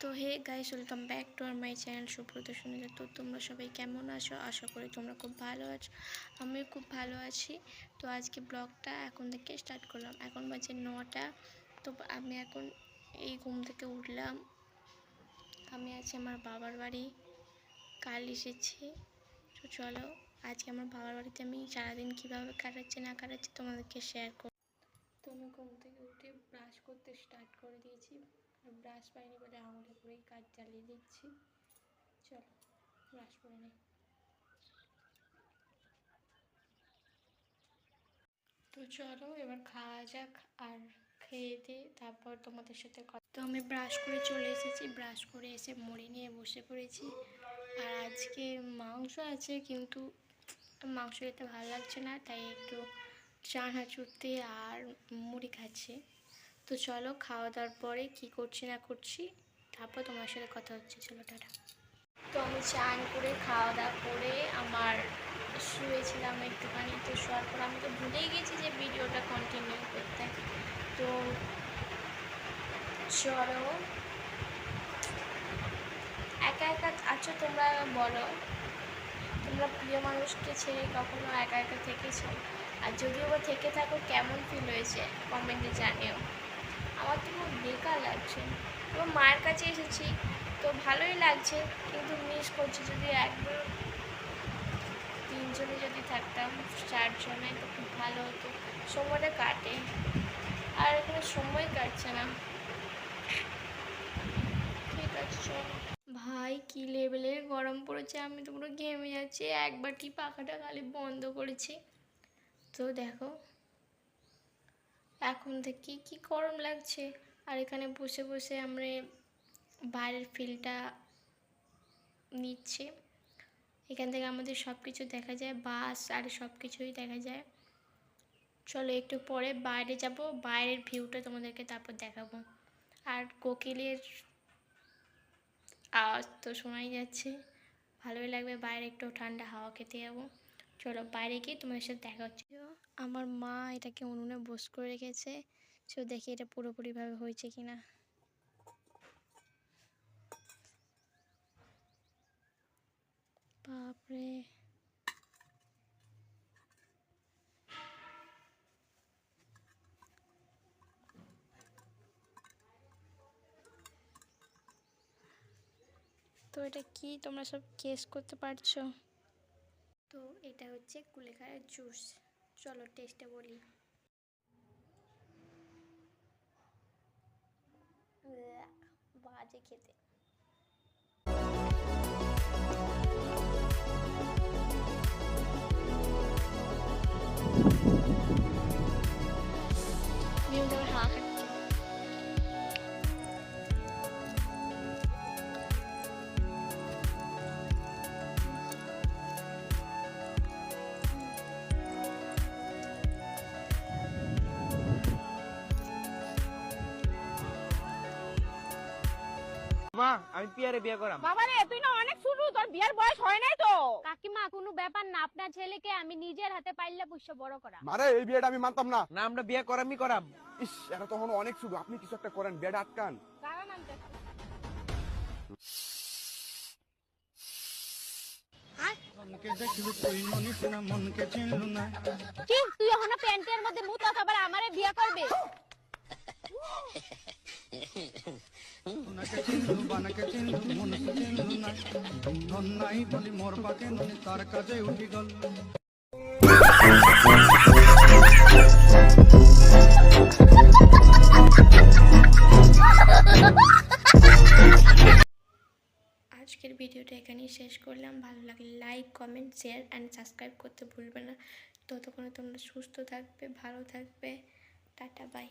তো hey guys, welcome back to R my channel. Subrata Sunita. তো তোমরা সবাই কেমন আছো? আশা করি তোমরা খুব ভালো আছো। আমিও খুব ভালো আছি। তো আজকে ব্লগটা এখন থেকে স্টার্ট করলাম। এখন বাজে নটা। তো আমি এখন এই ঘুম থেকে উঠলাম। আমি আছি আমার বাবার বাড়ি। কাল এসেছি। তো চলো, আজকে আমার বাবার বাড়িতে আমি সারাদিন কীভাবে কাটাচ্ছি, না কাটাচ্ছি তোমাদেরকে শেয়ার করব তো আমি ঘুম থেকে উঠে ব্রাশ করতে স্টার্ট করে দিয়েছি। ব্রাশ পাইনি বলে আঙুলে করেই কাজ চালিয়ে দিচ্ছি। চলো, ব্রাশ করে নিই তো চলো, এবার খাওয়া যাক আর খেয়ে দিয়ে তারপর তোমাদের সাথে কথা। তো আমি ব্রাশ করে চলে এসেছি, ব্রাশ করে এসে মুড়ি নিয়ে বসে পড়েছি। আর আজকে মাংস আছে, কিন্তু মাংস খেতে ভালো লাগছে না, তাই একটু চানাচুরতে আর মুড়ি খাচ্ছি। তো চলো খাওয়া দাওয়ার পরে কী করছি না করছি, তারপর তোমার সাথে কথা হচ্ছে, চলো টাটা। তো আমি চান করে খাওয়া দাওয়া করে আমার শুয়েছিলাম একটুখানি, তো শোয়ার পর আমি তো ভুলেই গেছি যে ভিডিওটা কন্টিনিউ করতে। তো চলো। একা একা আছো তোমরা বলো, তোমরা প্রিয় মানুষকে ছেড়ে কখনো একা একা থেকেছো? আর যদিও বা থেকে থাকো, কেমন ফিল হয়েছে? কমেন্টে জানিও। আমার তো খুব বেকার লাগছে। আমার মায়ের কাছে এসেছি, তো ভালোই লাগছে, কিন্তু মিস করছি। যদি একবার তিনজনে যদি থাকতাম, চারজনে, তো খুব ভালো হতো। সময়টা কাটে। আর এখানে সময় কাটছে না। ঠিক আছে, চলো। ভাই, কি লেভেলের গরম পড়েছে? আমি তো পুরো ঘেমে যাচ্ছি। একবারটি পাখাটা খালি বন্ধ করেছি। তো দেখো এখন থেকে কি গরম লাগছে? আর এখানে বসে বসে আমরা বাইরের ফিলটা নিচ্ছি। এখান থেকে আমাদের সব কিছু দেখা যায়, বাস আর সব কিছুই দেখা যায়। চলো একটু পরে বাইরে যাব, বাইরের ভিউটা তোমাদেরকে তারপর দেখাবো। আর কোকিলের আওয়াজ তো শোনাই যাচ্ছে। ভালোই লাগবে বাইরে একটু ঠান্ডা হাওয়া খেতে যাব। চলো বাইরে গিয়ে তোমাদের সাথে দেখা হচ্ছে। আমার মা এটাকে উনুনে বস করে রেখেছে। চলো দেখি এটা পুরোপুরিভাবে হয়েছে কিনা। বাপরে। তো এটা কি? তোমরা সব কেস করতে পারছ? তো এটা হচ্ছে কুলেখাড়ার জুস। চলো টেস্টে বলি। বাজে খেতে। মা আমি পিয়ারে বিয়ে করাম। বাবারে তুই না অনেক ছোট তোর বিয়ার বয়স হয় নাই তো। কাকিমা কোনো ব্যাপার না আপনার ছেলেকে আমি নিজের হাতে পাইলে পুষ্য বড় করা। মারে এই বিয়েটা আমি মানতাম না। না আমরা বিয়ে করামই করাম। ইস এটা তখন অনেক শুধু আপনি কিছু একটা করেন বিয়েটা আটকান। কারণ আনতে মনকে তুই মনিস না মনকে চিনলু না। কি? তুই এখনও প্যান্টের মধ্যে মুত আবার আমারে বিয়ে করবে? চিনলু বানাকে চিনলু মনকে চিনলু না নন্নাই বলি মোর পাকে ননি তার কাজে উঠি গল আজকের ভিডিওটা এখানেই শেষ করলাম। ভালো লাগলে like comment share and subscribe করতে ভুলবে না। ততক্ষণে তোমরা সুস্থ থাকবে, ভালো থাকবে। Tata bye